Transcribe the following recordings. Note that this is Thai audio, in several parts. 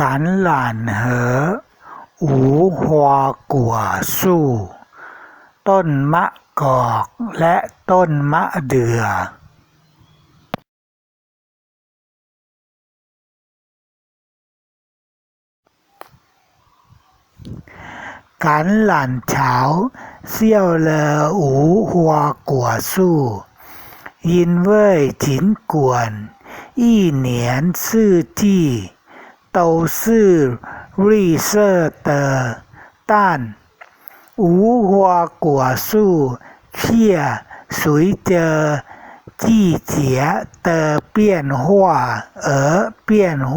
橄榄核无花果树ต้นมะกอกและต้นมะเดื่อ 橄榄潮笑了无花果树，因为尽管一年四季 都是绿色的，但无花果树却随着季节的变化而变化。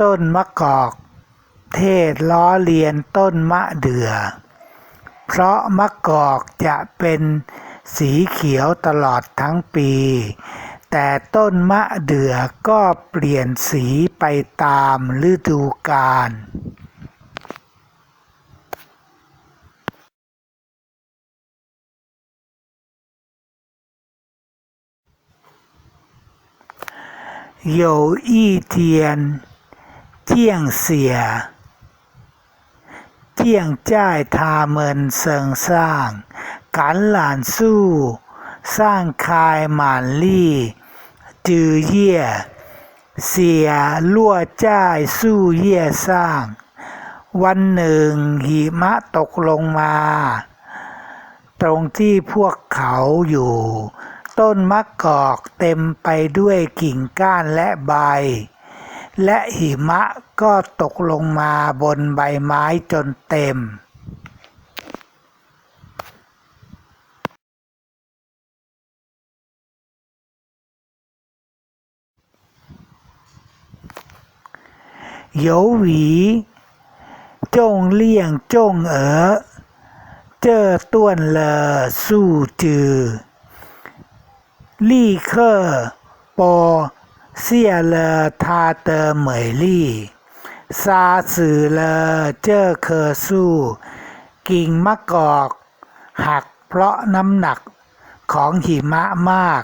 ต้นมะกอก เทศล้อเลียนต้นมะเดื่อ เพราะมะกอกจะเป็นสีเขียวตลอดทั้งปี แต่ต้นมะเดื่อก็เปลี่ยนสีไปตามฤดูกาล 有一天，见血建 สร้างคายหมานลี่ จือเย่เสียลั่วจ้ายสู้เย่สร้าง วันหนึ่งหิมะตกลงมา ตรงที่พวกเขาอยู่ ต้นมะกอกเต็มไปด้วยกิ่งก้านและใบ และหิมะก็ตกลงมาบนใบไม้จนเต็ม 有หวีจงเลี่ยงจงเออเจอต้วนเลอสู้จือลี่เคอปอเสียเลอทาเตอเหมยลี่ซาสือเลอเจอเคอสู้ กิ่งมะกอก หักเพราะน้ำหนักของหิมะมาก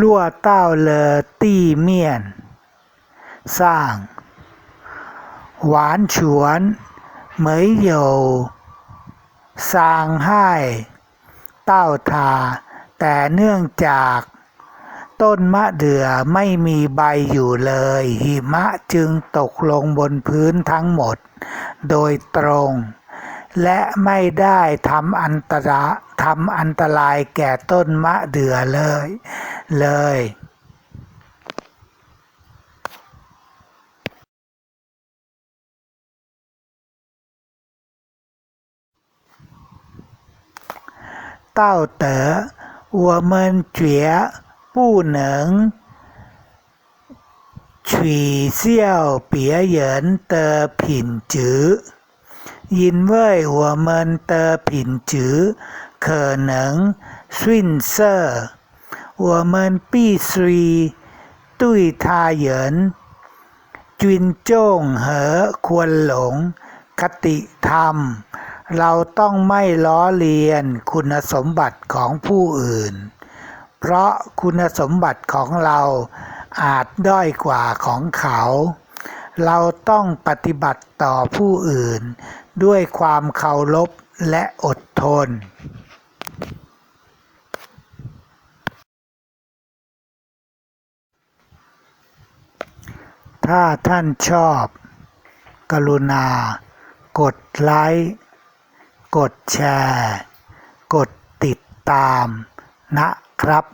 รั่เต้าเลอตี้เมียน สร้าง หวานฉวนเหมยเหยยวสางไห้เต้าทา แต่เนื่องจาก ต้นมะเดื่อไม่มีใบอยู่เลย หิมะจึงตกลงบนพื้นทั้งหมด โดยตรง และไม่ได้ทำอันตรายทำอันตรายแก่ต้นมะเดื่อเลย เลย 道德，我们绝不能取笑别人的品质， 因为我们的品质可能逊色。我们必须对他人尊重和ควรหลงคติธรรม เราต้องไม่ล้อเลียนคุณสมบัติของผู้อื่น เพราะคุณสมบัติของเราอาจด้อยกว่าของเขา เราต้องปฏิบัติต่อผู้อื่น ด้วยความเคารพและอดทนถ้าท่านชอบ กรุณา กดไลค์ กดแชร์ กดติดตามนะครับ